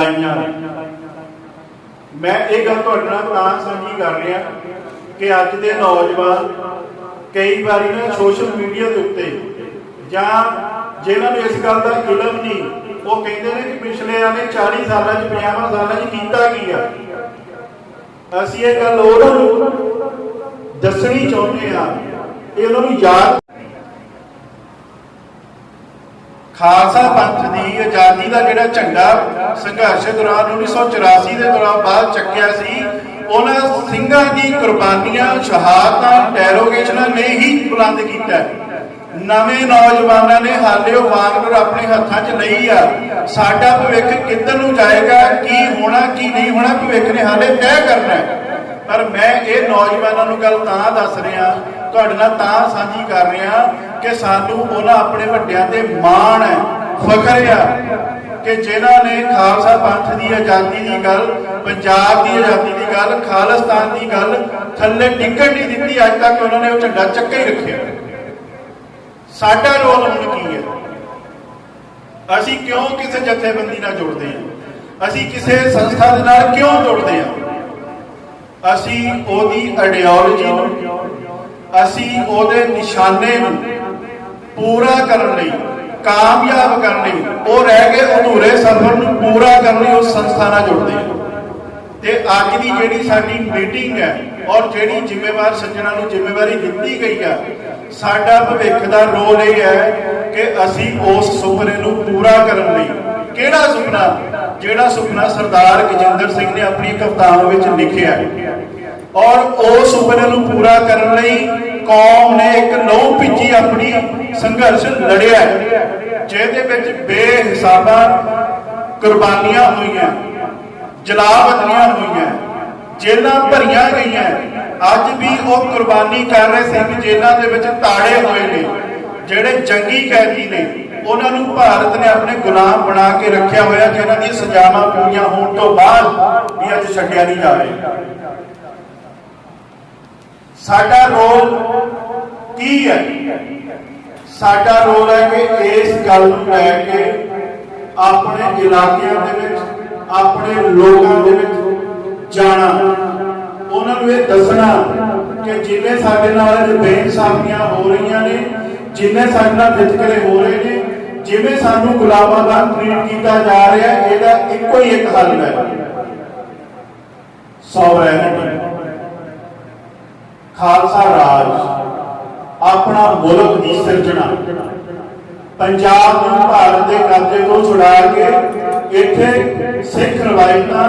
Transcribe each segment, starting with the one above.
ਆਪਣੀਆਂ ਮੈਂ ਇਹ ਗੱਲ ਤੁਹਾਡੇ ਨਾਲ ਤਾਂ ਸਾਂਝੀ ਕਰ ਰਿਹਾ ਕਿ ਅੱਜ ਦੇ ਨੌਜਵਾਨ ਕਈ ਵਾਰੀ ਨਾ ਸੋਸ਼ਲ ਮੀਡੀਆ ਦੇ ਉੱਤੇ ਜਾਂ ਜਿਹਨਾਂ ਨੂੰ ਇਸ ਗੱਲ ਦਾ ਇਲਮ ਨਹੀਂ, ਉਹ ਕਹਿੰਦੇ ਨੇ ਕਿ ਪਿਛਲੇ ਆਨੇ 40 ਸਾਲਾਂ 'ਚ 50 ਸਾਲਾਂ 'ਚ ਕੀਤਾ ਕੀ ਆ? ਅਸੀਂ ਇਹ ਗੱਲ ਉਹਨਾਂ ਨੂੰ ਦੱਸਣੀ ਚਾਹੁੰਦੇ ਆ ਇਹ ਉਹਨਾਂ ਨੂੰ ਯਾਦ ਖਾਲਸਾ ਪੰਥ ਦੀ ਆਜ਼ਾਦੀ ਦਾ ਜਿਹੜਾ ਝੰਡਾ ਸੰਘਰਸ਼ ਦੌਰਾਨ 1984 ਦੇ ਦੌਰਾਨ ਬਾਅਦ ਚੱਕਿਆ ਸੀ, ਉਹਨਾਂ ਸਿੰਘਾਂ ਦੀ ਕੁਰਬਾਨੀਆਂ, ਸ਼ਹਾਦਤਾਂ ਡੈਰੋਗੇਸ਼ਨਾਂ ਨੇ ਹੀ ਬੁਲੰਦ ਕੀਤਾ ਨਵੇਂ ਨੌਜਵਾਨਾਂ ਨੇ ਹਾਲੇ ਉਹ ਵਾਗਡੋਰ ਆਪਣੇ ਹੱਥਾਂ 'ਚ ਲਈ ਆ। ਸਾਡਾ ਭਵਿੱਖ ਕਿੱਧਰ ਨੂੰ ਜਾਏਗਾ, ਕੀ ਹੋਣਾ, ਕੀ ਨਹੀਂ ਹੋਣਾ, ਭਵਿੱਖ ਨੇ ਹਾਲੇ ਤੈਅ ਕਰਨਾ ਹੈ। ਪਰ ਮੈਂ ਇਹ ਨੌਜਵਾਨਾਂ ਨੂੰ ਗੱਲ ਤਾਂ ਦੱਸ ਰਿਹਾ, ਤੁਹਾਡੇ ਨਾਲ ਤਾਂ ਸਾਂਝੀ ਕਰ ਰਿਹਾ ਕਿ ਸਾਨੂੰ ਉਹਨਾਂ ਆਪਣੇ ਵੱਡਿਆਂ ਤੇ ਮਾਣ ਹੈ, ਫਖਰ ਆ ਕਿ ਜਿਨ੍ਹਾਂ ਨੇ ਖਾਲਸਾ ਪੰਥ ਦੀ ਆਜ਼ਾਦੀ ਦੀ ਗੱਲ, ਪੰਜਾਬ ਦੀ ਆਜ਼ਾਦੀ ਦੀ ਗੱਲ, ਖਾਲਿਸਤਾਨ ਦੀ ਗੱਲ ਥੱਲੇ ਡਿੱਗਣ ਨਹੀਂ ਦਿੱਤੀ, ਅੱਜ ਤੱਕ ਉਹਨਾਂ ਨੇ ਉਹ ਝੰਡਾ ਚੱਕਾ ਹੀ ਰੱਖਿਆ। ਸਾਡਾ ਰੋਲ ਹੁਣ ਕੀ ਹੈ? ਅਸੀਂ ਕਿਉਂ ਕਿਸੇ ਜਥੇਬੰਦੀ ਨਾਲ ਜੁੜਦੇ ਹਾਂ? ਅਸੀਂ ਕਿਸੇ ਸੰਸਥਾ ਦੇ ਨਾਲ ਕਿਉਂ ਜੁੜਦੇ ਹਾਂ? ਅਸੀਂ ਉਹਦੀ ਆਈਡੀਓਲੋਜੀ ਨੂੰ, ਅਸੀਂ ਉਹਦੇ ਨਿਸ਼ਾਨੇ ਨੂੰ ਪੂਰਾ ਕਰਨ ਲਈ, ਕਾਮਯਾਬ ਕਰਨ ਲਈ, ਉਹ ਰਹਿ ਗਏ ਅਧੂਰੇ ਸਫ਼ਰ ਨੂੰ ਪੂਰਾ ਕਰਨ ਲਈ ਉਸ ਸੰਸਥਾ ਨਾਲ ਜੁੜਦੇ ਹਾਂ ਤੇ ਅੱਜ ਦੀ ਜਿਹੜੀ ਸਾਡੀ ਮੀਟਿੰਗ ਹੈ ਔਰ ਜਿਹੜੀ ਜ਼ਿੰਮੇਵਾਰ ਸੱਜਣਾ ਨੂੰ ਜ਼ਿੰਮੇਵਾਰੀ ਦਿੱਤੀ ਗਈ ਆ ਸਾਡਾ ਭਵਿੱਖ ਦਾ ਰੋਲ ਇਹ ਹੈ ਕਿ ਅਸੀਂ ਉਸ ਸੁਪਨੇ ਨੂੰ ਪੂਰਾ ਕਰਨ ਲਈ ਕਿਹੜਾ ਸੁਪਨਾ? ਜਿਹੜਾ ਸੁਪਨਾ ਸਰਦਾਰ ਗਜਿੰਦਰ ਸਿੰਘ ਨੇ ਆਪਣੀ ਕਵਿਤਾਵਾਂ ਵਿੱਚ ਲਿਖਿਆ ਹੈ। ਔਰ ਉਹ ਸੁਪਨੇ ਨੂੰ ਪੂਰਾ ਕਰਨ ਲਈ ਕੌਮ ਨੇ ਇੱਕ ਲਹੂ ਭਿੱਜੀ ਆਪਣੀ ਸੰਘਰਸ਼ ਲੜਿਆ ਜਿਹਦੇ ਵਿੱਚ ਬੇਹਿਸਾਬਾ ਕੁਰਬਾਨੀਆਂ ਹੋਈਆਂ ਜਲਾਵਤਨੀਆਂ ਹੋਈਆਂ ਜੇਲਾਂ ਭਰੀਆਂ ਗਈਆਂ। ਅੱਜ ਵੀ ਉਹ ਕੁਰਬਾਨੀ ਕਰ ਰਹੇ ਸਿੰਘ ਜੇਲਾਂ ਦੇ ਵਿੱਚ ਤਾੜੇ ਹੋਏ ਨੇ, ਜਿਹੜੇ ਜੰਗੀ ਕੈਦੀ ਨੇ। ਉਹਨਾਂ ਨੂੰ ਭਾਰਤ ਨੇ ਆਪਣੇ ਗੁਲਾਮ ਬਣਾ ਕੇ ਰੱਖਿਆ ਹੋਇਆ ਜਿਨ੍ਹਾਂ ਦੀਆਂ ਸਜ਼ਾਵਾਂ ਪੂਰੀਆਂ ਹੋਣ ਤੋਂ ਬਾਅਦ ਵੀ ਅੱਜ ਛੱਡਿਆ ਨਹੀਂ ਜਾਵੇ ਸਾਡਾ ਰੋਲ ਕੀ ਹੈ? ਸਾਡਾ ਰੋਲ ਹੈ ਕਿ ਇਸ ਗੱਲ ਨੂੰ ਲੈ ਕੇ ਆਪਣੇ ਇਲਾਕਿਆਂ ਦੇ ਵਿੱਚ, ਆਪਣੇ ਲੋਕਾਂ ਦੇ ਵਿੱਚ ਜਾਣਾ। ਉਹਨਾਂ ਨੂੰ ਇਹ ਦੱਸਣਾ ਕਿ ਜਿਵੇਂ ਸਾਡੇ ਨਾਲ ਇਹ ਬੇਇਨਸਾਫੀਆਂ ਹੋ ਰਹੀਆਂ ਨੇ, ਜਿੰਨੇ ਸਾਡੇ ਨਾਲ ਵਿਤਕਰੇ ਹੋ ਰਹੇ ਨੇ ਜਿਵੇਂ ਸਾਨੂੰ ਗੁਲਾਮਾਂ ਦਾ ਟ੍ਰੀਟ ਕੀਤਾ ਜਾ ਰਿਹਾ, ਇਹਦਾ ਇੱਕੋ ਹੀ ਇੱਕ ਹੱਲ ਹੈ। ਸੋਵਰੈਨਿਟੀ। ਖਾਲਸਾ ਰਾਜ ਆਪਣਾ ਮੁਲਕ ਦੀ ਸਿਰਜਣਾ। ਪੰਜਾਬ ਨੂੰ ਭਾਰਤ ਦੇ ਕਬਜ਼ੇ ਤੋਂ ਛੁਡਾ ਕੇ ਇੱਥੇ ਸਿੱਖ ਰਵਾਇਤਾਂ,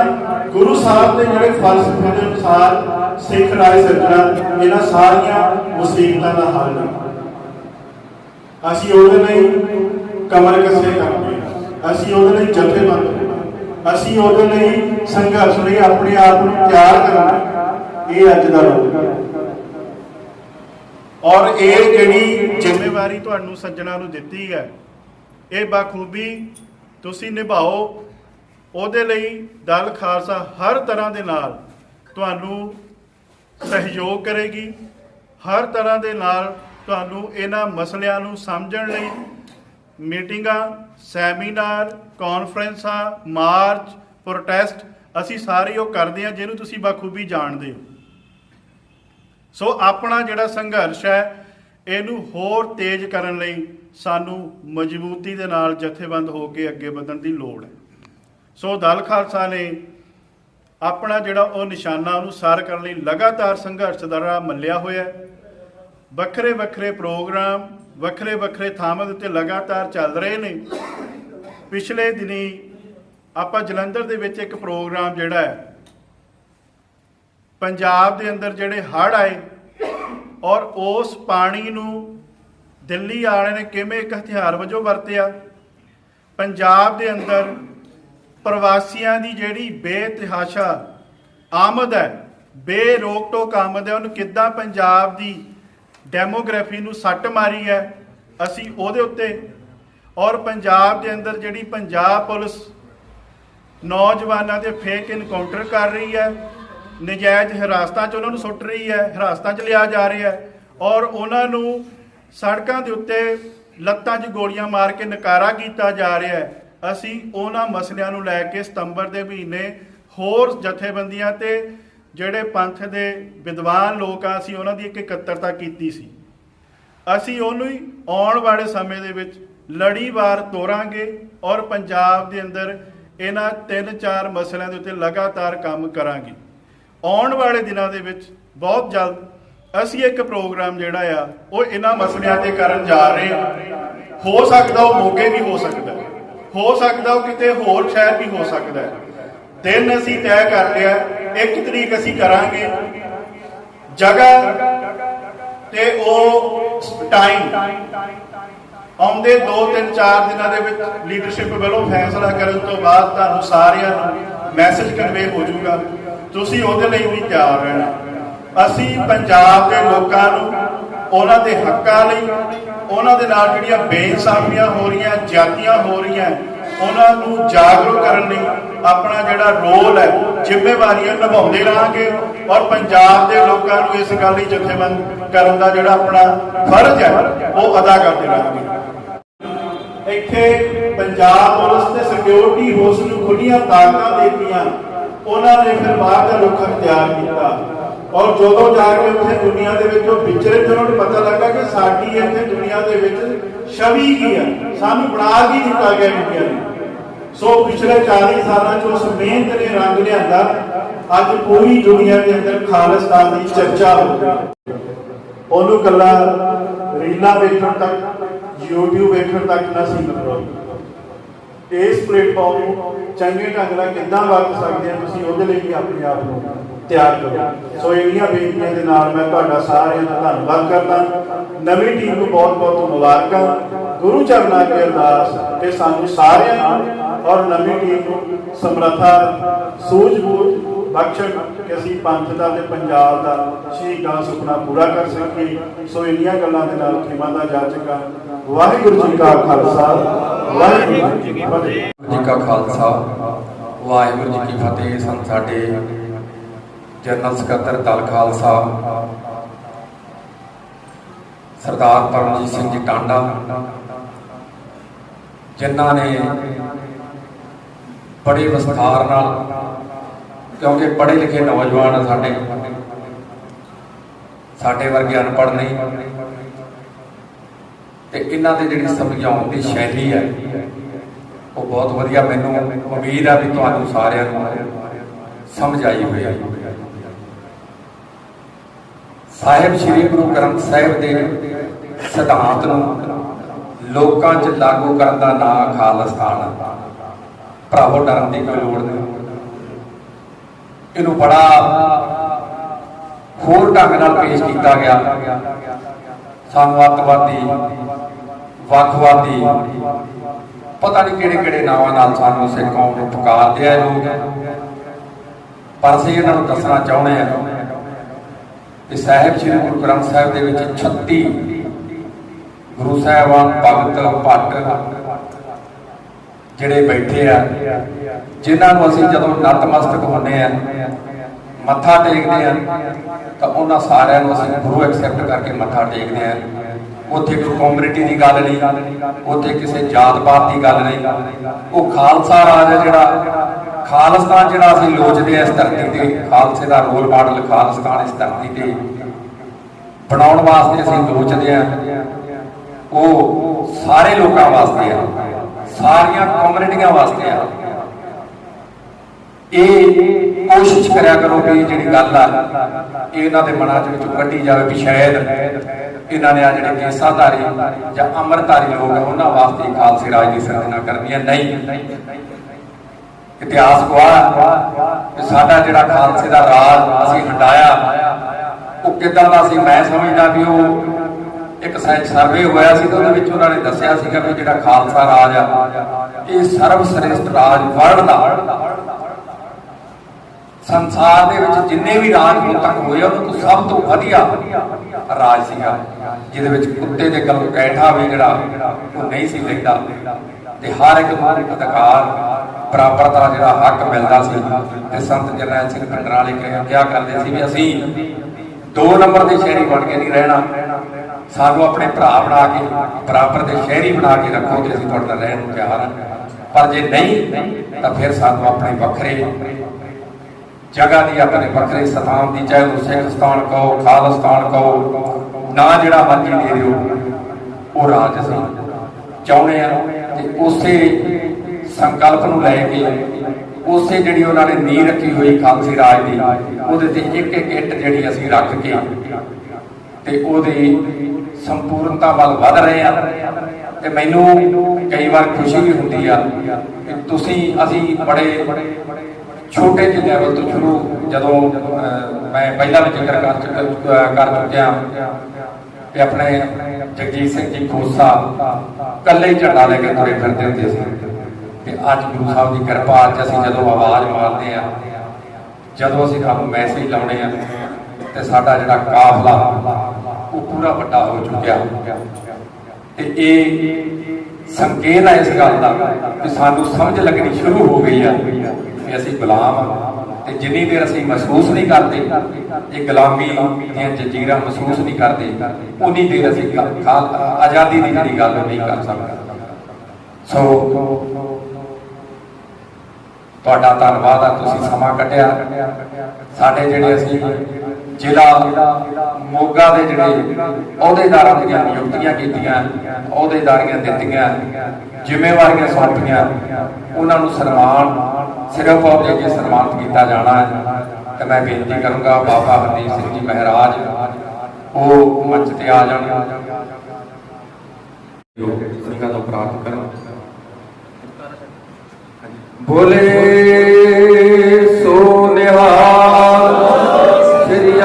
ਗੁਰੂ ਸਾਹਿਬ ਦੇ ਜਿਹੜੇ ਫਲਸਫੇ ਦੇ ਅਨੁਸਾਰ ਸਿੱਖ ਰਾਜ ਸਿਰਜਣਾ, ਇਹਨਾਂ ਸਾਰੀਆਂ ਮੁਸੀਬਤਾਂ ਦਾ ਹੱਲ ਹੈ। ਅਸੀਂ ਉਹਦੇ ਲਈ ਕਮਰ ਕੱਸੇ ਕਰਦੇ ਅਸੀਂ ਉਹਦੇ ਲਈ ਜਥੇਬੰਦ ਅਸੀਂ ਉਹਦੇ ਲਈ ਸੰਘਰਸ਼ ਲਈ ਆਪਣੇ ਆਪ ਨੂੰ ਤਿਆਰ ਕਰਨਾ। ਇਹ ਅੱਜ ਦਾ ਰੋਲ। ਔਰ ਇਹ ਜਿਹੜੀ ਜ਼ਿੰਮੇਵਾਰੀ ਤੁਹਾਨੂੰ ਸੱਜਣਾ ਨੂੰ ਦਿੱਤੀ ਹੈ, ਇਹ ਬਾਖੂਬੀ ਤੁਸੀਂ ਨਿਭਾਓ। ਉਹਦੇ ਲਈ ਦਲ ਖਾਲਸਾ ਹਰ ਤਰ੍ਹਾਂ ਦੇ ਨਾਲ ਤੁਹਾਨੂੰ ਸਹਿਯੋਗ ਕਰੇਗੀ। ਹਰ ਤਰ੍ਹਾਂ ਦੇ ਨਾਲ ਤੁਹਾਨੂੰ ਇਹਨਾਂ ਮਸਲਿਆਂ ਨੂੰ ਸਮਝਣ ਲਈ ਮੀਟਿੰਗਾਂ, ਸੈਮੀਨਾਰ, ਕਾਨਫਰੰਸਾਂ, ਮਾਰਚ, ਪ੍ਰੋਟੈਸਟ, ਅਸੀਂ ਸਾਰੇ ਉਹ ਕਰਦੇ ਹਾਂ ਜਿਹਨੂੰ ਤੁਸੀਂ ਬਾਖੂਬੀ ਜਾਣਦੇ ਹੋ। ਸੋ ਆਪਣਾ ਜਿਹੜਾ ਸੰਘਰਸ਼ ਹੈ, ਇਹਨੂੰ ਹੋਰ ਤੇਜ਼ ਕਰਨ ਲਈ ਸਾਨੂੰ ਮਜ਼ਬੂਤੀ ਦੇ ਨਾਲ ਜਥੇਬੰਦ ਹੋ ਕੇ ਅੱਗੇ ਵਧਣ ਦੀ ਲੋੜ ਹੈ। ਸੋ ਦਲ ਖਾਲਸਾ ਨੇ ਆਪਣਾ ਜਿਹੜਾ ਉਹ ਨਿਸ਼ਾਨਾ, ਉਹਨੂੰ ਸਾਰ ਕਰਨ ਲਈ ਲਗਾਤਾਰ ਸੰਘਰਸ਼ ਦਾ ਰਾਹ ਮੱਲਿਆ ਹੋਇਆ ਹੈ। ਵੱਖਰੇ ਵੱਖਰੇ ਪ੍ਰੋਗਰਾਮ ਵੱਖਰੇ ਵੱਖਰੇ ਥਾਵਾਂ ਦੇ ਉੱਤੇ ਲਗਾਤਾਰ ਚੱਲ ਰਹੇ ਨੇ। ਪਿਛਲੇ ਦਿਨੀ ਆਪਾਂ ਜਲੰਧਰ ਦੇ ਵਿੱਚ ਇੱਕ ਪ੍ਰੋਗਰਾਮ ਜਿਹੜਾ ਹੈ, ਪੰਜਾਬ ਦੇ ਅੰਦਰ ਜਿਹੜੇ ਹੜ੍ਹ ਆਏ ਔਰ ਉਸ ਪਾਣੀ ਨੂੰ ਦਿੱਲੀ ਵਾਲਿਆਂ ਨੇ ਕਿਵੇਂ ਇੱਕ ਹਥਿਆਰ ਵਜੋਂ ਵਰਤਿਆ, ਪੰਜਾਬ ਦੇ ਅੰਦਰ ਪ੍ਰਵਾਸੀਆਂ ਦੀ ਜਿਹੜੀ ਬੇਤਿਹਾਸ਼ਾ ਆਮਦ ਹੈ ਬੇਰੋਕ ਟੋਕ ਆਮਦ ਹੈ, ਉਹਨੂੰ ਕਿੱਦਾਂ ਪੰਜਾਬ ਦੀ ਡੈਮੋਗ੍ਰਾਫੀ ਨੂੰ ਸੱਟ ਮਾਰੀ ਹੈ, ਅਸੀਂ ਉਹਦੇ ਉੱਤੇ। ਔਰ ਪੰਜਾਬ ਦੇ ਅੰਦਰ ਜਿਹੜੀ ਪੰਜਾਬ ਪੁਲਿਸ ਨੌਜਵਾਨਾਂ ਦੇ ਫੇਕ ਇਨਕਾਊਂਟਰ ਕਰ ਰਹੀ ਹੈ, ਨਜਾਇਜ਼ ਹਿਰਾਸਤਾਂ 'ਚ ਉਹਨਾਂ ਨੂੰ ਸੁੱਟ ਰਹੀ ਹੈ, ਹਿਰਾਸਤਾਂ 'ਚ ਲਿਆ ਜਾ ਰਿਹਾ ਹੈ। ਔਰ ਉਹਨਾਂ ਨੂੰ ਸੜਕਾਂ ਦੇ ਉੱਤੇ ਲੱਤਾਂ 'ਚ ਗੋਲੀਆਂ ਮਾਰ ਕੇ ਨਕਾਰਾ ਕੀਤਾ ਜਾ ਰਿਹਾ ਹੈ। ਅਸੀਂ ਉਹਨਾਂ ਮਸਲਿਆਂ ਨੂੰ ਲੈ ਕੇ ਸਤੰਬਰ ਦੇ ਮਹੀਨੇ ਹੋਰ ਜਥੇਬੰਦੀਆਂ ਤੇ ਜਿਹੜੇ ਪੰਥ ਦੇ ਵਿਦਵਾਨ ਲੋਕ ਆ, ਅਸੀਂ ਉਹਨਾਂ ਦੀ ਇੱਕ ਇਕੱਤਰਤਾ ਕੀਤੀ ਸੀ। ਅਸੀਂ ਉਹਨੂੰ ਹੀ ਆਉਣ ਵਾਲੇ ਸਮੇਂ ਦੇ ਵਿੱਚ ਲੜੀਵਾਰ ਤੋਰਾਂਗੇ ਔਰ ਪੰਜਾਬ ਦੇ ਅੰਦਰ ਇਹਨਾਂ ਤਿੰਨ ਚਾਰ ਮਸਲਿਆਂ ਦੇ ਉੱਤੇ ਲਗਾਤਾਰ ਕੰਮ ਕਰਾਂਗੇ। ਆਉਣ ਵਾਲੇ ਦਿਨਾਂ ਦੇ ਵਿੱਚ ਬਹੁਤ ਜਲਦ ਅਸੀਂ ਇੱਕ ਪ੍ਰੋਗਰਾਮ ਜਿਹੜਾ ਆ, ਉਹ ਇਹਨਾਂ ਮਸਲਿਆਂ ਤੇ ਕਰਨ ਜਾ ਰਹੇ ਹਾਂ। ਹੋ ਸਕਦਾ ਉਹ ਮੋਗੇ ਵੀ ਹੋ ਸਕਦਾ ਹੋ ਸਕਦਾ ਉਹ ਕਿਤੇ ਹੋਰ ਸ਼ਹਿਰ ਵੀ ਹੋ ਸਕਦਾ ਹੈ। ਦਿਨ ਅਸੀਂ ਤੈਅ ਕਰ ਲਿਆ, ਇੱਕ ਤਰੀਕ ਅਸੀਂ ਕਰਾਂਗੇ। ਜਗ੍ਹਾ ਤੇ ਉਹ ਟਾਈਮ ਆਉਂਦੇ 2 3 4 ਦਿਨਾਂ ਦੇ ਵਿੱਚ ਲੀਡਰਸ਼ਿਪ ਵੱਲੋਂ ਫੈਸਲਾ ਕਰਨ ਤੋਂ ਬਾਅਦ ਤੁਹਾਨੂੰ ਸਾਰਿਆਂ ਨੂੰ ਮੈਸੇਜ ਕਨਵੇ ਹੋ ਜਾਊਗਾ। ਤੁਸੀਂ ਉਹਦੇ ਲਈ ਵੀ ਤਿਆਰ ਰਹਿਣਾ। ਅਸੀਂ ਪੰਜਾਬ ਦੇ ਲੋਕਾਂ ਨੂੰ, ਉਹਨਾਂ ਦੇ ਹੱਕਾਂ ਲਈ, ਉਹਨਾਂ ਦੇ ਨਾਲ ਜਿਹੜੀਆਂ ਬੇਇਨਸਾਫੀਆਂ ਹੋ ਰਹੀਆਂ ਜਾਤੀਆਂ ਹੋ ਰਹੀਆਂ, ਉਹਨਾਂ ਨੂੰ ਜਾਗਰੂਕ ਕਰਨ ਲਈ ਆਪਣਾ ਜਿਹੜਾ ਰੋਲ ਹੈ, ਜ਼ਿੰਮੇਵਾਰੀਆਂ ਨਿਭਾਉਂਦੇ ਰਹਾਂਗੇ ਔਰ ਪੰਜਾਬ ਦੇ ਲੋਕਾਂ ਨੂੰ ਇਸ ਗੱਲ ਦੀ ਜਥੇਬੰਦ ਕਰਨ ਦਾ ਜਿਹੜਾ ਆਪਣਾ ਫਰਜ਼ ਹੈ, ਉਹ ਅਦਾ ਕਰਦੇ ਰਹਾਂਗੇ। ਇੱਥੇ ਪੰਜਾਬ ਪੁਲਿਸ ਤੇ ਸਿਕਿਉਰਿਟੀ ਫੋਰਸ ਨੂੰ ਖੁੱਲੀਆਂ ਤਾਕਤਾਂ ਦਿੱਤੀਆਂ, ਉਹਨਾਂ ਨੇ ਫਿਰ ਬਾਹਰ ਦਾ ਰੁਖ ਅਖਤਿਆਰ ਕੀਤਾ। ਔਰ ਜਦੋਂ ਜਾ ਕੇ ਉੱਥੇ ਦੁਨੀਆ ਦੇ ਵਿੱਚ ਉਹ ਵਿਚਰੇ ਤੇ ਉਹਨਾਂ ਨੂੰ ਪਤਾ ਲੱਗਾ ਕਿ ਸਾਡੀ ਇੱਥੇ ਦੁਨੀਆ ਦੇ ਵਿੱਚ ਛਵੀ ਕੀ ਹੈ, ਸਾਨੂੰ ਬਣਾ ਕੀ ਦਿੱਤਾ ਗਿਆ ਇੰਡੀਆ ਨੇ। ਸੋ ਪਿਛਲੇ 40 ਸਾਲਾਂ ਚ ਉਸ ਮਿਹਨਤ ਨੇ ਰੰਗ ਲਿਆਂਦਾ, ਅੱਜ ਪੂਰੀ ਦੁਨੀਆ ਦੇ ਅੰਦਰ ਖਾਲਿਸਤਾਨ ਦੀ ਚਰਚਾ ਹੋ ਰਹੀ ਉਹਨੂੰ ਕੱਲਾ ਰੀਲਾਂ ਵੇਖਣ ਤੱਕ, YouTube ਵੇਖਣ ਤੱਕ ਨਾ ਸੀਮਿਤ ਰਹੋ। ਇਸ ਪਲੇਟਫਾਰਮ ਨੂੰ ਚੰਗੇ ਢੰਗ ਨਾਲ ਕਿੱਦਾਂ ਵਰਤ ਸਕਦੇ ਆ ਤੁਸੀਂ, ਉਹਦੇ ਲਈ ਵੀ ਆਪਣੇ ਆਪ ਨੂੰ ਤਿਆਰ ਕਰੋ। ਸੋ ਇੰਨੀਆਂ ਬੇਨਤੀਆਂ ਦੇ ਨਾਲ ਮੈਂ ਤੁਹਾਡਾ ਸਾਰਿਆਂ ਦਾ ਧੰਨਵਾਦ ਕਰਦਾ। ਨਵੀਂ ਟੀਮ ਨੂੰ ਬਹੁਤ ਬਹੁਤ ਮੁਬਾਰਕਾਂ। ਗੁਰੂ ਚਰਨਾਂ ਦੀ ਅਰਦਾਸ ਕਿ ਸਾਨੂੰ ਸਾਰਿਆਂ ਨੂੰ ਔਰ ਨਵੀਂ ਟੀਮ ਸਮਰੱਥਾ, ਸੂਝ-ਬੂਝ, ਬਖਸ਼ਣ ਕਿ ਅਸੀਂ ਪੰਥ ਦਾ ਤੇ ਪੰਜਾਬ ਦਾ ਸ਼ਹੀਦਾਂ ਸੁਪਨਾ ਪੂਰਾ ਕਰ ਸਕੀਏ। ਸੋ ਇੰਨੀਆਂ ਗੱਲਾਂ ਦੇ ਨਾਲ ਖਿਮਾ ਦਾ ਜਾ ਚੁੱਕਾ। ਵਾਹਿਗੁਰੂ ਜੀ ਕਾ ਖਾਲਸਾ, ਵਾਹਿਗੁਰੂ ਜੀ ਕੀ ਫਤਿਹ। ਜੀ ਕਾ ਖਾਲਸਾ, ਵਾਹਿਗੁਰੂ ਜੀ ਕੀ ਫਤਿਹ ਸੰਤ ਸਾਡੇ। ਜਨਰਲ ਸਕੱਤਰ ਦਲ ਖਾਲਸਾ, ਸਰਦਾਰ ਪਰਮਜੀਤ ਸਿੰਘ ਜੀ ਟਾਂਡਾ, ਜਿਨ੍ਹਾਂ ਨੇ ਬੜੇ ਵਿਸਥਾਰ ਨਾਲ, ਕਿਉਂਕਿ ਪੜ੍ਹੇ ਲਿਖੇ ਨੌਜਵਾਨ ਆ ਸਾਡੇ ਸਾਡੇ ਵਰਗੇ ਅਨਪੜ੍ਹ ਨਹੀਂ। ਤੇ ਇਹਨਾਂ ਦੇ ਜਿਹੜੀ ਸਮਝਾਉਣ ਦੀ ਸ਼ੈਲੀ ਹੈ, ਉਹ ਬਹੁਤ ਵਧੀਆ ਮੈਨੂੰ ਉਮੀਦ ਆ ਵੀ ਤੁਹਾਨੂੰ ਸਾਰਿਆਂ ਨੂੰ ਸਮਝ ਆਈ ਹੋਈ ਹੈ। ਸਾਹਿਬ ਸ੍ਰੀ ਗੁਰੂ ਗ੍ਰੰਥ ਸਾਹਿਬ ਦੇ ਸਿਧਾਂਤ ਨੂੰ ਲੋਕਾਂ 'ਚ ਲਾਗੂ ਕਰਨ ਦਾ ਨਾਂ ਖਾਲਸਤਾਨ ਭਰਾਵੋ, ਡਰਨ ਦੀ ਕੋਈ ਲੋੜ ਨਹੀਂ। ਇਹਨੂੰ ਬੜਾ ਹੋਰ ਢੰਗ ਨਾਲ ਪੇਸ਼ ਕੀਤਾ ਗਿਆ। ਸਾਨੂੰ ਅੱਤਵਾਦੀ, ਵੱਖਵਾਦੀ, ਪਤਾ ਨਹੀਂ ਕਿਹੜੇ ਕਿਹੜੇ ਨਾਵਾਂ ਨਾਲ ਸਾਨੂੰ ਸਿੱਖ ਕੌਮ ਨੂੰ ਪੁਕਾਰਦੇ ਆ ਲੋਕ। ਪਰ ਅਸੀਂ ਇਹਨਾਂ ਨੂੰ ਦੱਸਣਾ ਚਾਹੁੰਦੇ ਆ ਕਿ ਸਾਹਿਬ ਸ੍ਰੀ ਗੁਰੂ ਗ੍ਰੰਥ ਸਾਹਿਬ ਦੇ ਵਿੱਚ 36 ਗੁਰੂ ਸਾਹਿਬਾਨ, ਭਗਤ, ਭੱਟ ਜਿਹੜੇ ਬੈਠੇ ਆ, ਜਿਨ੍ਹਾਂ ਨੂੰ ਅਸੀਂ ਜਦੋਂ ਨਤਮਸਤਕ ਹੁੰਦੇ ਆ, ਮੱਥਾ ਟੇਕਦੇ ਆ, ਤਾਂ ਉਹਨਾਂ ਸਾਰਿਆਂ ਨੂੰ ਅਸੀਂ ਗੁਰੂ ਐਕਸੈਪਟ ਕਰਕੇ ਮੱਥਾ ਟੇਕਦੇ ਆ। ਉੱਥੇ ਕੋਈ ਕਮਿਊਨਿਟੀ ਦੀ ਗੱਲ ਨਹੀਂ, ਉੱਥੇ ਕਿਸੇ ਜਾਤ ਪਾਤ ਦੀ ਗੱਲ ਨਹੀਂ। ਉਹ ਖਾਲਸਾ ਰਾਜ ਹੈ ਜਿਹੜਾ ਖਾਲਸਤਾਨ ਜਿਹੜਾ ਅਸੀਂ ਲੋਚਦੇ ਆ ਇਸ ਧਰਤੀ ਤੇ, ਖਾਲਸੇ ਦਾ ਰੋਲ ਮਾਡਲ ਖਾਲਸਤਾਨ ਇਸ ਧਰਤੀ ਤੇ। ਬਣਾਉਣ ਵਾਸਤੇ ਅਸੀਂ ਲੋਚਦੇ ਆ। ਉਹ ਸਾਰੇ ਲੋਕਾਂ ਵਾਸਤੇ ਆ। ਸਾਰੀਆਂ ਕਮਿਊਨਿਟੀਆਂ ਵਾਸਤੇ ਆ। ਇਹ ਕੋਸ਼ਿਸ਼ ਕਰਿਆ ਕਰੋ ਕਿ ਜਿਹੜੀ ਗੱਲ ਆ ਇਹਨਾਂ ਦੇ ਮਨਾਂ ਦੇ ਵਿੱਚੋਂ ਕੱਢੀ ਜਾਵੇ ਵੀ ਸ਼ਾਇਦ ਇਹਨਾਂ ਨੇ ਆ ਜਿਹੜੇ ਕੇਸਾਧਾਰੀ ਜਾਂ ਅੰਮ੍ਰਿਤਧਾਰੀ ਲੋਕ ਆ, ਉਹਨਾਂ ਵਾਸਤੇ ਖਾਲਸੇ ਰਾਜ ਦੀ ਸਿਰਜਣਾ ਕਰਨੀ ਹੈ ਨਹੀਂ, ਇਤਿਹਾਸ ਗਵਾਹ ਕਿ ਸਾਡਾ ਜਿਹੜਾ ਖਾਲਸੇ ਦਾ ਰਾਜ ਅਸੀਂ ਹਟਾਇਆ ਉਹ ਕਿਦਾਂ ਦਾ ਸੀ? ਮੈਂ ਸਮਝਦਾ ਵੀ ਉਹ ਇੱਕ ਸਾਇੰਸ ਸਰਵੇ ਹੋਇਆ ਸੀ ਤਾਂ ਉਹਦੇ ਵਿੱਚ ਉਹਨਾਂ ਨੇ ਦੱਸਿਆ ਸੀਗਾ ਵੀ ਜਿਹੜਾ ਖਾਲਸਾ ਰਾਜ ਆ, ਇਹ ਸਰਵ ਸ੍ਰੇਸ਼ਟ ਰਾਜ ਵਰਲਡ ਦਾ। ਸੰਸਾਰ ਦੇ ਵਿੱਚ ਜਿੰਨੇ ਵੀ ਰਾਜ ਹੁਣ ਤੱਕ ਹੋਏ ਉਹਨਾਂ ਤੋਂ ਸਭ ਤੋਂ ਵਧੀਆ ਰਾਜ ਸੀਗਾ, ਜਿਹਦੇ ਵਿੱਚ ਕੁੱਤੇ ਦੇ ਗਲ ਕੈਠਾ ਵੀ ਜਿਹੜਾ, ਉਹ ਨਹੀਂ ਸੀ ਲੈਂਦਾ ਤੇ ਹਰ ਇੱਕ ਨੂੰ ਅਧਿਕਾਰ, ਬਰਾਬਰਤਾ ਦਾ ਜਿਹੜਾ ਹੱਕ ਮਿਲਦਾ ਸੀ। ਤੇ ਸੰਤ ਜਰਨੈਲ ਸਿੰਘ ਭਿੰਡਰਾਂ ਵਾਲੇ ਕਿਹਾ ਕਰਦੇ ਸੀ ਵੀ ਅਸੀਂ ਦੋ ਨੰਬਰ ਦੇ ਸ਼ਹਿਰੀ ਬਣ ਕੇ ਨਹੀਂ ਰਹਿਣਾ। ਸਾਨੂੰ ਆਪਣੇ ਭਰਾ ਬਣਾ ਕੇ, ਬਰਾਬਰ ਦੇ ਸ਼ਹਿਰੀ ਬਣਾ ਕੇ ਰੱਖੋ ਤੇ ਅਸੀਂ ਤੁਹਾਡੇ ਨਾਲ ਰਹਿਣ ਨੂੰ ਤਿਆਰ ਹਾਂ। ਪਰ ਜੇ ਨਹੀਂ, ਤਾਂ ਫਿਰ ਸਾਨੂੰ ਆਪਣੇ ਵੱਖਰੇ ਜਗ੍ਹਾ ਦੀ, ਆਪਣੇ ਵੱਖਰੇ ਸਥਾਨ ਦੀ, ਚਾਹੇ ਉਹ ਸਿੱਖ ਸਥਾਨ ਕਹੋ ਖਾਲਸਤਾਨ ਕਹੋ, ਨਾ ਜਿਹੜਾ ਮਰਜ਼ੀ ਦੇ ਦਿਓ, ਉਹ ਰਾਜ ਅਸੀਂ ਚਾਹੁੰਦੇ ਆ ਤੇ ਉਸੇ ਸੰਕਲਪ ਨੂੰ ਲੈ ਕੇ, ਉਸੇ ਜਿਹੜੀ ਉਹਨਾਂ ਨੇ ਨੀਂਹ ਰੱਖੀ ਹੋਈ ਖਾਲਸੀ ਰਾਜ ਦੀ, ਉਹਦੇ ਤੇ ਇੱਕ ਇੱਕ ਇੱਟ ਜਿਹੜੀ ਅਸੀਂ ਰੱਖ ਕੇ ਤੇ ਉਹਦੀ ਸੰਪੂਰਨਤਾ ਵੱਲ ਵਧ ਰਹੇ ਆ। ਤੇ ਮੈਨੂੰ ਕਈ ਵਾਰ ਖੁਸ਼ੀ ਵੀ ਹੁੰਦੀ ਆ ਕਿ ਤੁਸੀਂ ਅਸੀਂ ਬੜੇ ਛੋਟੇ ਜਿਹੇ ਲੈਵਲ ਤੋਂ ਸ਼ੁਰੂ ਜਦੋਂ ਮੈਂ ਪਹਿਲਾਂ ਵੀ ਜ਼ਿਕਰ ਕਰ ਚੁੱਕ- ਕਰ ਚੁੱਕਿਆ ਕਿ ਆਪਣੇ ਜਗਜੀਤ ਸਿੰਘ ਜੀ ਖੋਸਾ ਇਕੱਲੇ ਝੰਡਾ ਲੈ ਕੇ ਤੁਰੇ ਫਿਰਦੇ ਹੁੰਦੇ ਸੀ। ਤੇ ਅੱਜ ਗੁਰੂ ਸਾਹਿਬ ਦੀ ਕਿਰਪਾ ਅੱਜ ਅਸੀਂ ਜਦੋਂ ਆਵਾਜ਼ ਮਾਰਦੇ ਆ, ਜਦੋਂ ਅਸੀਂ ਤੁਹਾਨੂੰ ਮੈਸੇਜ ਲਾਉਣੇ ਆ ਤੇ ਸਾਡਾ ਜਿਹੜਾ ਕਾਫਲਾ, ਉਹ ਪੂਰਾ ਵੱਡਾ ਹੋ ਚੁੱਕਿਆ। ਤੇ ਇਹ ਸੰਕੇਤ ਹੈ ਇਸ ਗੱਲ ਦਾ ਕਿ ਸਾਨੂੰ ਸਮਝ ਲੱਗਣੀ ਸ਼ੁਰੂ ਹੋ ਗਈ ਆ ਕਿ ਅਸੀਂ ਗੁਲਾਮ ਆ। ਤੇ ਜਿੰਨੀ ਦੇਰ ਅਸੀਂ ਮਹਿਸੂਸ ਨਹੀਂ ਕਰਦੇ, ਇਹ ਗੁਲਾਮੀ ਦੀਆਂ ਜੰਜੀਰਾਂ ਮਹਿਸੂਸ ਨਹੀਂ ਕਰਦੇ, ਉਨੀ ਦੇਰ ਅਸੀਂ ਆਜ਼ਾਦੀ ਦੀ ਜਿਹੜੀ ਗੱਲ ਨਹੀਂ ਕਰ ਸਕਦੇ। ਸੋ, ਤੁਹਾਡਾ ਧੰਨਵਾਦ ਆ, ਤੁਸੀਂ ਸਮਾਂ ਕੱਢਿਆ। ਸਾਡੇ ਜਿਹੜੇ ਅਸੀਂ ਜ਼ਿਲ੍ਹਾ ਮੋਗਾ ਦੇ ਜਿਹੜੇ ਅਹੁਦੇਦਾਰਾਂ ਦੀਆਂ ਨਿਯੁਕਤੀਆਂ ਕੀਤੀਆਂ, ਅਹੁਦੇਦਾਰੀਆਂ ਦਿੱਤੀਆਂ ਜ਼ਿੰਮੇਵਾਰੀਆਂ ਸੌਂਪੀਆਂ, ਉਹਨਾਂ ਨੂੰ ਸਨਮਾਨ, ਸਿਰਫ ਉਹ ਦੇ ਸਨਮਾਨਿਤ ਕੀਤਾ ਜਾਣਾ ਹੈ। ਤੇ ਮੈਂ ਬੇਨਤੀ ਕਰੂੰਗਾ ਬਾਬਾ ਹਰਦੀਪ ਸਿੰਘ ਜੀ ਮਹਾਰਾਜ, ਉਹ ਮੰਚ ਤੇ ਆ ਜਾਣ। ਸਿੰਘਾਂ ਤੋਂ ਪ੍ਰਾਰਥਨਾ ਕਰਨ। ਬੋਲੇ ਸੋ ਨਿਹਾਲ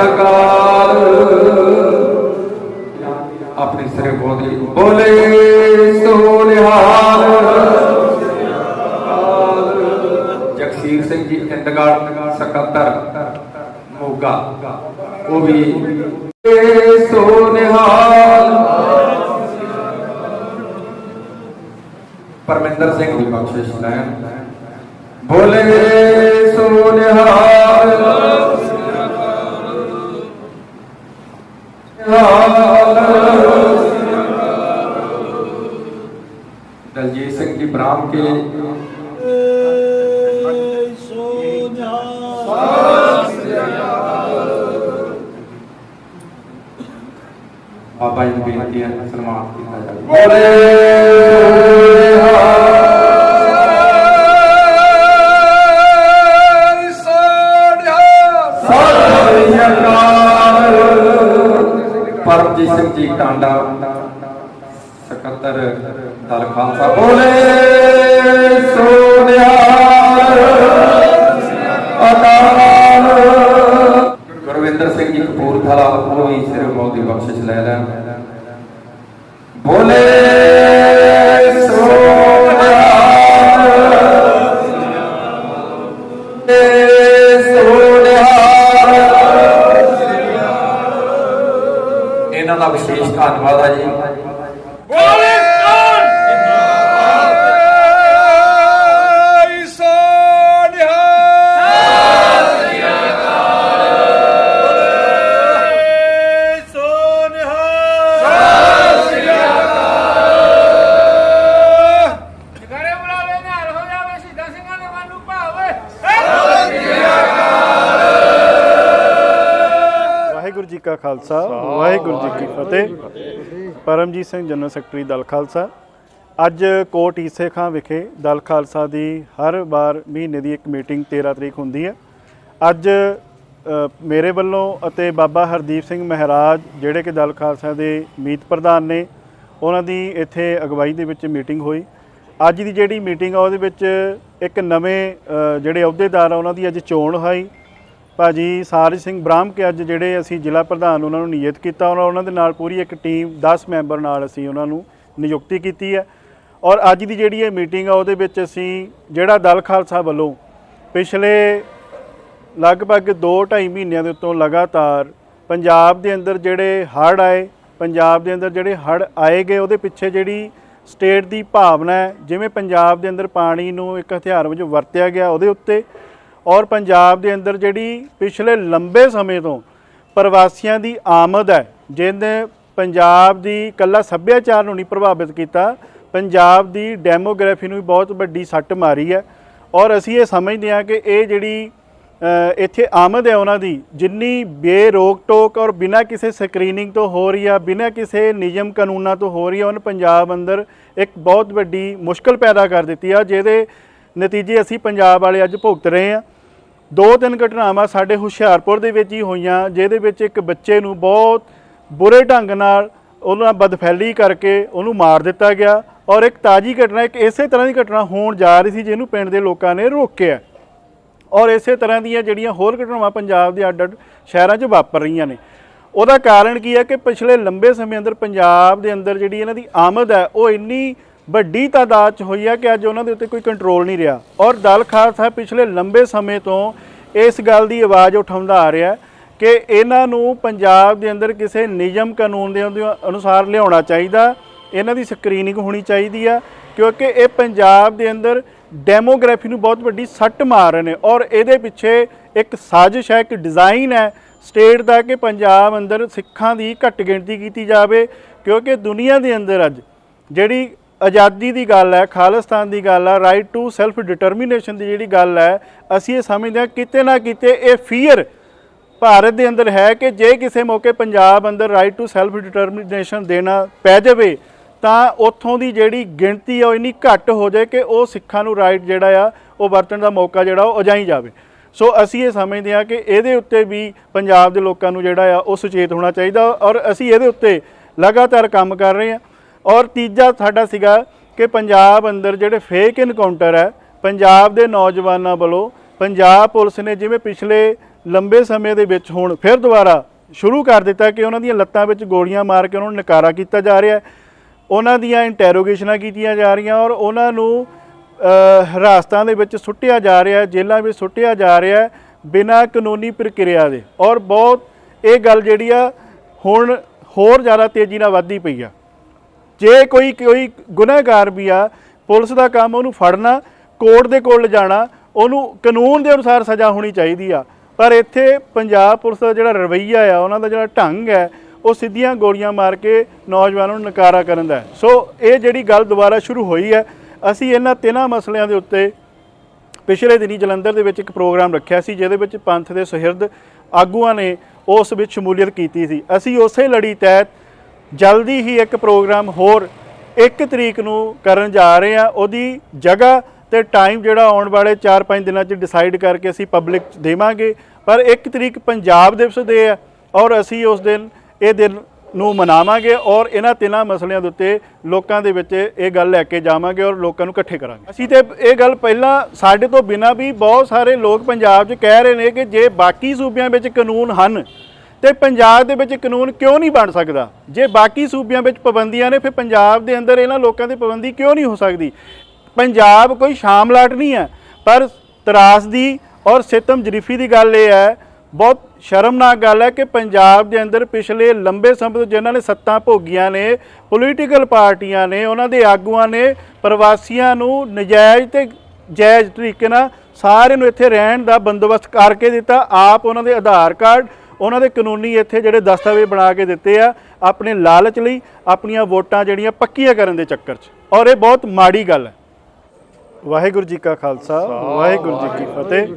ਸ੍ਰੀ ਅਕਾਲ ਆਪਣੀ ਸਿਰੇ ਬੋਲੀ ਬੋਲੇ ਸੋ ਨਿਹਾਲ ਜਗਸੀਰ ਸਿੰਘ ਜੀ ਇੰਦਗੜ ਸਕੱਤਰ ਮੋਗਾ ਉਹ ਵੀ ਬੋਲੇ ਸੋ ਨਿਹਾਲ ਪਰਮਿੰਦਰ ਸਿੰਘ ਦੀ ਕੇ ਬਾਬਾ ਜੀ ਨੂੰ ਬੇਨਤੀ ਹੈ ਸਨਮਾਨ ਕੀਤਾ ਜਾਵੇ। ਬੋਲੇ ਸਤਿ ਸ੍ਰੀ ਅਕਾਲ ਪਰਮਜੀਤ ਸਿੰਘ ਜੀ ਟਾਂਡਾ। ਇਹਨਾਂ ਦਾ ਵਿਸ਼ੇਸ਼ ਧੰਨਵਾਦ ਹੈ ਜੀ। ਖਾਲਸਾ, ਵਾਹਿਗੁਰੂ ਜੀ ਕੀ ਫਤਿਹ। Paramjit Singh general secretary Dal Khalsa. ਅੱਜ ਕੋਟ ਈਸੇ ਖਾਂ ਵਿਖੇ ਦਲ ਖਾਲਸਾ ਦੀ ਹਰ ਵਾਰ ਮਹੀਨੇ ਦੀ ਇੱਕ ਮੀਟਿੰਗ 13 ਤਰੀਕ ਹੁੰਦੀ ਹੈ। ਅੱਜ ਮੇਰੇ ਵੱਲੋਂ ਅਤੇ ਬਾਬਾ ਹਰਦੀਪ ਸਿੰਘ ਮਹਾਰਾਜ, ਜਿਹੜੇ ਕਿ ਦਲ ਖਾਲਸਾ ਦੇ ਮੀਤ ਪ੍ਰਧਾਨ ਨੇ, ਉਹਨਾਂ ਦੀ ਇੱਥੇ ਅਗਵਾਈ ਦੇ ਵਿੱਚ ਮੀਟਿੰਗ ਹੋਈ। ਅੱਜ ਦੀ ਜਿਹੜੀ ਮੀਟਿੰਗ ਆ, ਉਹਦੇ ਵਿੱਚ ਇੱਕ ਨਵੇਂ ਜਿਹੜੇ ਅਹੁਦੇਦਾਰ ਆ, ਉਹਨਾਂ ਦੀ ਅੱਜ ਚੋਣ ਹੋਈ। ਭਾਜੀ ਸਾਰਜ ਸਿੰਘ ਬ੍ਰਾਹਮ ਕੇ ਅੱਜ ਜਿਹੜੇ ਅਸੀਂ ਜ਼ਿਲ੍ਹਾ ਪ੍ਰਧਾਨ ਉਹਨਾਂ ਨੂੰ ਨਿਯਤ ਕੀਤਾ ਔਰ ਉਹਨਾਂ ਦੇ ਨਾਲ ਪੂਰੀ ਇੱਕ ਟੀਮ 10 ਮੈਂਬਰ ਨਾਲ ਅਸੀਂ ਉਹਨਾਂ ਨੂੰ ਨਿਯੁਕਤੀ ਕੀਤੀ ਹੈ। ਔਰ ਅੱਜ ਦੀ ਜਿਹੜੀ ਇਹ ਮੀਟਿੰਗ ਆ, ਉਹਦੇ ਵਿੱਚ ਅਸੀਂ ਜਿਹੜਾ ਦਲ ਖਾਲਸਾ ਵੱਲੋਂ ਪਿਛਲੇ ਲਗਭਗ 2-2.5 ਮਹੀਨਿਆਂ ਦੇ ਉੱਤੋਂ ਲਗਾਤਾਰ ਪੰਜਾਬ ਦੇ ਅੰਦਰ ਜਿਹੜੇ ਹੜ੍ਹ ਆਏ, ਪੰਜਾਬ ਦੇ ਅੰਦਰ ਜਿਹੜੇ ਹੜ੍ਹ ਆਏ ਗਏ, ਉਹਦੇ ਪਿੱਛੇ ਜਿਹੜੀ ਸਟੇਟ ਦੀ ਭਾਵਨਾ ਹੈ, ਜਿਵੇਂ ਪੰਜਾਬ ਦੇ ਅੰਦਰ ਪਾਣੀ ਨੂੰ ਇੱਕ ਹਥਿਆਰ ਵਜੋਂ ਵਰਤਿਆ ਗਿਆ, ਉਹਦੇ ਉੱਤੇ ਔਰ ਪੰਜਾਬ ਦੇ ਅੰਦਰ ਜਿਹੜੀ ਪਿਛਲੇ ਲੰਬੇ ਸਮੇਂ ਤੋਂ ਪ੍ਰਵਾਸੀਆਂ ਦੀ ਆਮਦ ਹੈ, ਜਿਹਨੇ ਪੰਜਾਬ ਦੀ ਕੱਲਾ ਸੱਭਿਆਚਾਰ ਨੂੰ ਨਹੀਂ ਪ੍ਰਭਾਵਿਤ ਕੀਤਾ, ਪੰਜਾਬ ਦੀ ਡੈਮੋਗ੍ਰਾਫੀ ਨੂੰ ਵੀ ਬਹੁਤ ਵੱਡੀ ਸੱਟ ਮਾਰੀ ਹੈ। ਔਰ ਅਸੀਂ ਇਹ ਸਮਝਦੇ ਹਾਂ ਕਿ ਇਹ ਜਿਹੜੀ ਇੱਥੇ ਆਮਦ ਹੈ ਉਹਨਾਂ ਦੀ, ਜਿੰਨੀ ਬੇਰੋਕ ਟੋਕ ਔਰ ਬਿਨਾਂ ਕਿਸੇ ਸਕਰੀਨਿੰਗ ਤੋਂ ਹੋ ਰਹੀ ਆ, ਬਿਨਾਂ ਕਿਸੇ ਨਿਯਮ ਕਾਨੂੰਨਾਂ ਤੋਂ ਹੋ ਰਹੀ ਆ, ਉਹਨ ਪੰਜਾਬ ਅੰਦਰ ਇੱਕ ਬਹੁਤ ਵੱਡੀ ਮੁਸ਼ਕਲ ਪੈਦਾ ਕਰ ਦਿੱਤੀ ਆ, ਜਿਹਦੇ ਨਤੀਜੇ ਅਸੀਂ ਪੰਜਾਬ ਵਾਲੇ ਅੱਜ ਭੁਗਤ ਰਹੇ ਹਾਂ। ਦੋ ਤਿੰਨ ਘਟਨਾਵਾਂ ਸਾਡੇ ਹੁਸ਼ਿਆਰਪੁਰ ਦੇ ਵਿੱਚ ਹੀ ਹੋਈਆਂ, ਜਿਹਦੇ ਵਿੱਚ ਇੱਕ ਬੱਚੇ ਨੂੰ ਬਹੁਤ ਬੁਰੇ ਢੰਗ ਨਾਲ ਉਹਨਾਂ ਬਦਫੈਲੀ ਕਰਕੇ ਉਹਨੂੰ ਮਾਰ ਦਿੱਤਾ ਗਿਆ ਔਰ ਇੱਕ ਤਾਜੀ ਘਟਨਾ, ਇੱਕ ਇਸੇ ਤਰ੍ਹਾਂ ਦੀ ਘਟਨਾ ਹੋਣ ਜਾ ਰਹੀ ਸੀ ਜਿਹਨੂੰ ਪਿੰਡ ਦੇ ਲੋਕਾਂ ਨੇ ਰੋਕਿਆ। ਔਰ ਇਸੇ ਤਰ੍ਹਾਂ ਦੀਆਂ ਜਿਹੜੀਆਂ ਹੋਰ ਘਟਨਾਵਾਂ ਪੰਜਾਬ ਦੇ ਅੱਡ-ਅੱਡ ਸ਼ਹਿਰਾਂ 'ਚ ਵਾਪਰ ਰਹੀਆਂ ਨੇ। ਉਹਦਾ ਕਾਰਨ ਕੀ ਹੈ ਕਿ ਪਿਛਲੇ ਲੰਬੇ ਸਮੇਂ ਅੰਦਰ ਪੰਜਾਬ ਦੇ ਅੰਦਰ ਜਿਹੜੀ ਇਹਨਾਂ ਦੀ ਆਮਦ ਹੈ, ਉਹ ਇੰਨੀ ਵੱਡੀ ਤਾਦਾਦ 'ਚ ਹੋਈ ਹੈ ਕਿ ਅੱਜ ਉਹਨਾਂ ਦੇ ਉੱਤੇ ਕੋਈ ਕੰਟਰੋਲ ਨਹੀਂ ਰਿਹਾ। ਔਰ ਦਲ ਖਾਲਸਾ ਪਿਛਲੇ ਲੰਬੇ ਸਮੇਂ ਤੋਂ ਇਸ ਗੱਲ ਦੀ ਆਵਾਜ਼ ਉਠਾਉਂਦਾ ਆ ਰਿਹਾ ਕਿ ਇਹਨਾਂ ਨੂੰ ਪੰਜਾਬ ਦੇ ਅੰਦਰ ਕਿਸੇ ਨਿਯਮ ਕਾਨੂੰਨ ਦੇ ਅਨੁਸਾਰ ਲਿਆਉਣਾ ਚਾਹੀਦਾ। ਇਹਨਾਂ ਦੀ ਸਕਰੀਨਿੰਗ ਹੋਣੀ ਚਾਹੀਦੀ ਆ, ਕਿਉਂਕਿ ਇਹ ਪੰਜਾਬ ਦੇ ਅੰਦਰ ਡੈਮੋਗ੍ਰਾਫੀ ਨੂੰ ਬਹੁਤ ਵੱਡੀ ਸੱਟ ਮਾਰ ਰਹੇ ਨੇ। ਔਰ ਇਹਦੇ ਪਿੱਛੇ ਇੱਕ ਸਾਜ਼ਿਸ਼ ਹੈ, ਇੱਕ ਡਿਜ਼ਾਈਨ ਹੈ ਸਟੇਟ ਦਾ ਕਿ ਪੰਜਾਬ ਅੰਦਰ ਸਿੱਖਾਂ ਦੀ ਘੱਟ ਗਿਣਤੀ ਕੀਤੀ ਜਾਵੇ, ਕਿਉਂਕਿ ਦੁਨੀਆ ਦੇ ਅੰਦਰ ਅੱਜ ਜਿਹੜੀ ਆਜ਼ਾਦੀ ਦੀ ਗੱਲ ਹੈ, ਖਾਲਿਸਤਾਨ ਦੀ ਗੱਲ ਹੈ ਰਾਈਟ ਟੂ ਸੈਲਫ ਡਿਟਰਮੀਨੇਸ਼ਨ ਦੀ ਜਿਹੜੀ ਗੱਲ ਹੈ, ਅਸੀਂ ਇਹ ਸਮਝਦੇ ਹਾਂ ਕਿਤੇ ਨਾ ਕਿਤੇ ਇਹ ਫੀਅਰ ਭਾਰਤ ਦੇ ਅੰਦਰ ਹੈ ਕਿ ਜੇ ਕਿਸੇ ਮੌਕੇ ਪੰਜਾਬ ਅੰਦਰ ਰਾਈਟ ਟੂ ਸੈਲਫ ਡਿਟਰਮੀਨੇਸ਼ਨ ਦੇਣਾ ਪੈ ਜਾਵੇ, ਤਾਂ ਉੱਥੋਂ ਦੀ ਜਿਹੜੀ ਗਿਣਤੀ ਆ ਉਹ ਇੰਨੀ ਘੱਟ ਹੋ ਜਾਏ ਕਿ ਉਹ ਸਿੱਖਾਂ ਨੂੰ ਰਾਈਟ ਜਿਹੜਾ ਆ, ਉਹ ਵਰਤਣ ਦਾ ਮੌਕਾ ਜਿਹੜਾ ਉਹ ਅਜਾਈ ਜਾਵੇ। ਸੋ ਅਸੀਂ ਇਹ ਸਮਝਦੇ ਹਾਂ ਕਿ ਇਹਦੇ ਉੱਤੇ ਵੀ ਪੰਜਾਬ ਦੇ ਲੋਕਾਂ ਨੂੰ ਜਿਹੜਾ ਆ, ਉਹ ਸੁਚੇਤ ਹੋਣਾ ਚਾਹੀਦਾ ਔਰ ਅਸੀਂ ਇਹਦੇ ਉੱਤੇ ਲਗਾਤਾਰ ਕੰਮ ਕਰ ਰਹੇ ਹਾਂ। ਔਰ ਤੀਜਾ ਸਾਡਾ ਸੀਗਾ ਕਿ ਪੰਜਾਬ ਅੰਦਰ ਜਿਹੜੇ ਫੇਕ ਇਨਕਾਊਂਟਰ ਹੈ ਪੰਜਾਬ ਦੇ ਨੌਜਵਾਨਾਂ ਵੱਲੋਂ ਪੰਜਾਬ ਪੁਲਿਸ ਨੇ ਜਿਵੇਂ ਪਿਛਲੇ ਲੰਬੇ ਸਮੇਂ ਦੇ ਵਿੱਚ ਹੁਣ ਫਿਰ ਦੁਬਾਰਾ ਸ਼ੁਰੂ ਕਰ ਦਿੱਤਾ ਕਿ ਉਹਨਾਂ ਦੀਆਂ ਲੱਤਾਂ ਵਿੱਚ ਗੋਲੀਆਂ ਮਾਰ ਕੇ ਉਹਨਾਂ ਨੂੰ ਨਕਾਰਾ ਕੀਤਾ ਜਾ ਰਿਹਾ ਹੈ। ਉਹਨਾਂ ਦੀਆਂ ਇੰਟੈਰੋਗੇਸ਼ਨਾਂ ਕੀਤੀਆਂ ਜਾ ਰਹੀਆਂ ਔਰ ਉਹਨਾਂ ਨੂੰ ਅ, ਹਿਰਾਸਤਾਂ ਦੇ ਵਿੱਚ ਸੁੱਟਿਆ ਜਾ ਰਿਹਾ ਜੇਲ੍ਹਾਂ ਵਿੱਚ ਸੁੱਟਿਆ ਜਾ ਰਿਹਾ ਬਿਨਾਂ ਕਾਨੂੰਨੀ ਪ੍ਰਕਿਰਿਆ ਦੇ। ਔਰ ਬਹੁਤ ਇਹ ਗੱਲ ਜਿਹੜੀ ਆ ਹੁਣ ਹੋਰ ਜ਼ਿਆਦਾ ਤੇਜ਼ੀ ਨਾਲ ਵੱਧਦੀ ਪਈ ਆ। ਜੇ ਕੋਈ ਕੋਈ ਗੁਨਾਹਗਾਰ ਵੀ ਆ, ਪੁਲਿਸ ਦਾ ਕੰਮ ਉਹਨੂੰ ਫੜਨਾ, ਕੋਰਟ ਦੇ ਕੋਲ ਲਿਜਾਣਾ, ਉਹਨੂੰ ਕਾਨੂੰਨ ਦੇ ਅਨੁਸਾਰ ਸਜ਼ਾ ਹੋਣੀ ਚਾਹੀਦੀ ਆ। ਪਰ ਇੱਥੇ ਪੰਜਾਬ ਪੁਲਿਸ ਦਾ ਜਿਹੜਾ ਰਵੱਈਆ ਆ, ਉਹਨਾਂ ਦਾ ਜਿਹੜਾ ਢੰਗ ਹੈ, ਉਹ ਸਿੱਧੀਆਂ ਗੋਲੀਆਂ ਮਾਰ ਕੇ ਨੌਜਵਾਨਾਂ ਨੂੰ ਨਕਾਰਾ ਕਰਨ ਦਾ ਸੋ ਇਹ ਜਿਹੜੀ ਗੱਲ ਦੁਬਾਰਾ ਸ਼ੁਰੂ ਹੋਈ ਹੈ, ਅਸੀਂ ਇਹਨਾਂ ਤਿੰਨਾਂ ਮਸਲਿਆਂ ਦੇ ਉੱਤੇ ਪਿਛਲੇ ਦਿਨੀ ਜਲੰਧਰ ਦੇ ਵਿੱਚ ਇੱਕ ਪ੍ਰੋਗਰਾਮ ਰੱਖਿਆ ਸੀ, ਜਿਹਦੇ ਵਿੱਚ ਪੰਥ ਦੇ ਸ਼ਹਿਰਦ ਆਗੂਆਂ ਨੇ ਉਸ ਵਿੱਚ ਸ਼ਮੂਲੀਅਤ ਕੀਤੀ ਸੀ। ਅਸੀਂ ਉਸੇ ਲੜੀ ਤਹਿਤ ਜਲਦੀ ਹੀ ਇੱਕ ਪ੍ਰੋਗਰਾਮ ਹੋਰ 1 ਤਰੀਕ ਨੂੰ ਕਰਨ ਜਾ ਰਹੇ ਹਾਂ। ਉਹਦੀ ਜਗ੍ਹਾ ਤੇ ਟਾਈਮ ਜਿਹੜਾ ਆਉਣ ਵਾਲੇ 4-5 ਦਿਨਾਂ 'ਚ ਡਿਸਾਈਡ ਕਰਕੇ ਅਸੀਂ ਪਬਲਿਕ ਦੇਵਾਂਗੇ। ਪਰ 1 ਤਰੀਕ ਪੰਜਾਬ ਦਿਵਸ ਦੇ ਆ ਔਰ ਅਸੀਂ ਉਸ ਦਿਨ, ਇਹ ਦਿਨ ਨੂੰ ਮਨਾਵਾਂਗੇ ਔਰ ਇਹਨਾਂ ਤਿੰਨਾਂ ਮਸਲਿਆਂ ਦੇ ਉੱਤੇ ਲੋਕਾਂ ਦੇ ਵਿੱਚ ਇਹ ਗੱਲ ਲੈ ਕੇ ਜਾਵਾਂਗੇ ਔਰ ਲੋਕਾਂ ਨੂੰ ਇਕੱਠੇ ਕਰਾਂਗੇ। ਅਸੀਂ ਤੇ ਇਹ ਗੱਲ ਪਹਿਲਾਂ ਸਾਡੇ ਤੋਂ ਬਿਨਾਂ ਵੀ ਬਹੁਤ ਸਾਰੇ ਲੋਕ ਪੰਜਾਬ 'ਚ ਕਹਿ ਰਹੇ ਨੇ ਕਿ ਜੇ ਬਾਕੀ ਸੂਬਿਆਂ ਵਿੱਚ ਕਾਨੂੰਨ ਹਨ ਤੇ ਪੰਜਾਬ ਦੇ ਵਿੱਚ ਕਾਨੂੰਨ ਕਿਉਂ ਨਹੀਂ ਬਣ ਸਕਦਾ? ਜੇ ਬਾਕੀ ਸੂਬਿਆਂ ਵਿੱਚ ਪਾਬੰਦੀਆਂ ਨੇ, ਫਿਰ ਪੰਜਾਬ ਦੇ ਅੰਦਰ ਇਹਨਾਂ ਲੋਕਾਂ ਦੀ ਪਾਬੰਦੀ ਕਿਉਂ ਨਹੀਂ ਹੋ ਸਕਦੀ? ਪੰਜਾਬ ਕੋਈ ਸ਼ਾਮਲਾਟ ਨਹੀਂ ਹੈ, ਪਰ ਤਰਾਸ ਦੀ ਔਰ ਸਿਤਮ ਜਰੀਫੀ ਦੀ ਗੱਲ ਇਹ ਹੈ, ਬਹੁਤ ਸ਼ਰਮਨਾਕ ਗੱਲ ਹੈ ਕਿ ਪੰਜਾਬ ਦੇ ਅੰਦਰ ਪਿਛਲੇ ਲੰਬੇ ਸਮੇਂ ਤੋਂ ਜਿਨ੍ਹਾਂ ਨੇ ਸੱਤਾਂ ਭੋਗੀਆਂ ਨੇ ਪੋਲੀਟੀਕਲ ਪਾਰਟੀਆਂ ਨੇ, ਉਹਨਾਂ ਦੇ ਆਗੂਆਂ ਨੇ, ਪ੍ਰਵਾਸੀਆਂ ਨੂੰ ਨਜਾਇਜ਼ ਤੇ ਜਾਇਜ਼ ਤਰੀਕੇ ਨਾਲ ਸਾਰਿਆਂ ਨੂੰ ਇੱਥੇ ਰਹਿਣ ਦਾ ਬੰਦੋਬਸਤ ਕਰਕੇ ਦਿੱਤਾ। ਆਪ ਉਹਨਾਂ ਦੇ ਆਧਾਰ ਕਾਰਡ ਉਹਨਾਂ ਦੇ ਕਾਨੂੰਨੀ ਇੱਥੇ ਜਿਹੜੇ ਦਸਤਾਵੇਜ਼ ਬਣਾ ਕੇ ਦਿੱਤੇ ਆ, ਆਪਣੇ ਲਾਲਚ ਲਈ ਆਪਣੀਆਂ ਵੋਟਾਂ ਜਿਹੜੀਆਂ ਪੱਕੀਆਂ ਕਰਨ ਦੇ ਚੱਕਰ 'ਚ। ਔਰ ਇਹ ਬਹੁਤ ਮਾੜੀ ਗੱਲ ਹੈ। ਵਾਹਿਗੁਰੂ ਜੀ ਕਾ ਖਾਲਸਾ, ਵਾਹਿਗੁਰੂ ਜੀ ਕੀ ਫਤਿਹ।